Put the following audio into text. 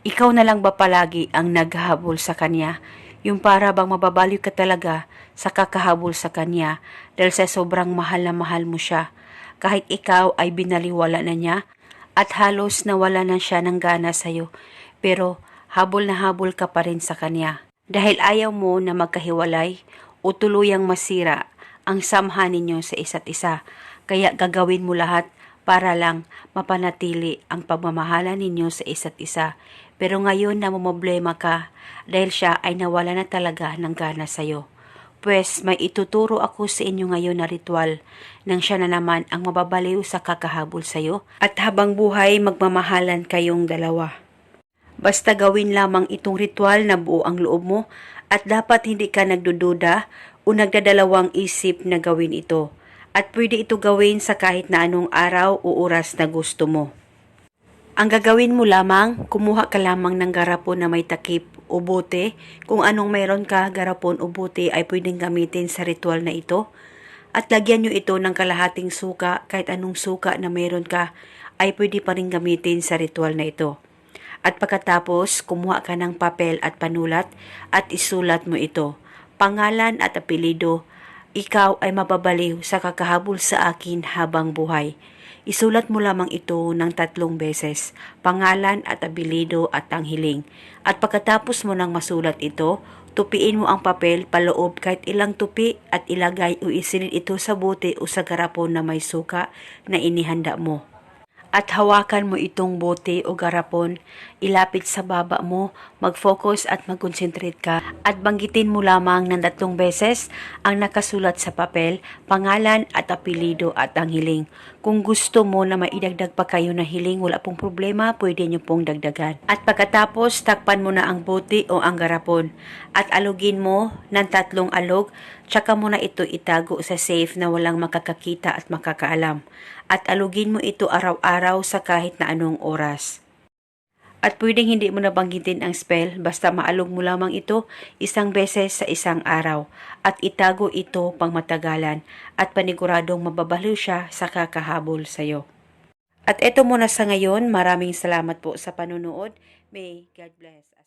Ikaw na lang ba palagi ang naghahabol sa kanya? Yung para bang mababaliw ka talaga sa kakahabol sa kanya dahil sa sobrang mahal na mahal mo siya. Kahit ikaw ay binaliwala na niya at halos nawala na siya ng gana sa'yo. Pero habol na habol ka pa rin sa kanya. Dahil ayaw mo na magkahiwalay o tuluyang masira ang samahan ninyo sa isa't isa. Kaya gagawin mo lahat para lang mapanatili ang pagmamahalan ninyo sa isa't isa. Pero ngayon na problema ka dahil siya ay nawala na talaga ng gana sa'yo. Pwes may ituturo ako sa inyo ngayon na ritual nang siya na naman ang mababaliw sa kakahabol sa'yo at habang buhay magmamahalan kayong dalawa. Basta gawin lamang itong ritual na buo ang loob mo at dapat hindi ka nagdududa o nagdadalawang isip na gawin ito. At pwede ito gawin sa kahit na anong araw o oras na gusto mo. Ang gagawin mo lamang, kumuha ka lamang ng garapon na may takip o bote. Kung anong meron ka, garapon o bote ay pwedeng gamitin sa ritual na ito. At lagyan nyo ito ng kalahating suka, kahit anong suka na meron ka, ay pwede pa rin gamitin sa ritual na ito. At pagkatapos, kumuha ka ng papel at panulat at isulat mo ito. Pangalan at apelido, ikaw ay mababaliw sa kakahabol sa akin habang buhay. Isulat mo lamang ito ng tatlong beses, pangalan at apelido at ang hiling. At pagkatapos mo nang masulat ito, tupiin mo ang papel paloob kahit ilang tupi at ilagay o isilid ito sa bote o sa garapon na may suka na inihanda mo at hawakan mo itong bote o garapon, ilapit sa baba mo, mag-focus at mag-concentrate ka at banggitin mo lamang ng tatlong beses ang nakasulat sa papel, pangalan at apelido at ang hiling. Kung gusto mo na maidagdag pa kayo na hiling, wala pong problema, pwede nyo pong dagdagan. At pagkatapos, takpan mo na ang bote o ang garapon at alugin mo ng tatlong alog, tsaka mo na ito itago sa safe na walang makakakita at makakaalam at alugin mo ito araw-araw sa kahit na anong oras. At pwedeng hindi mo nabanggitin ang spell basta maalog mo lamang ito isang beses sa isang araw at itago ito pang matagalan at paniguradong mababaliw siya sa kakahabol sa iyo. At eto muna sa ngayon, maraming salamat po sa panunood. May God bless.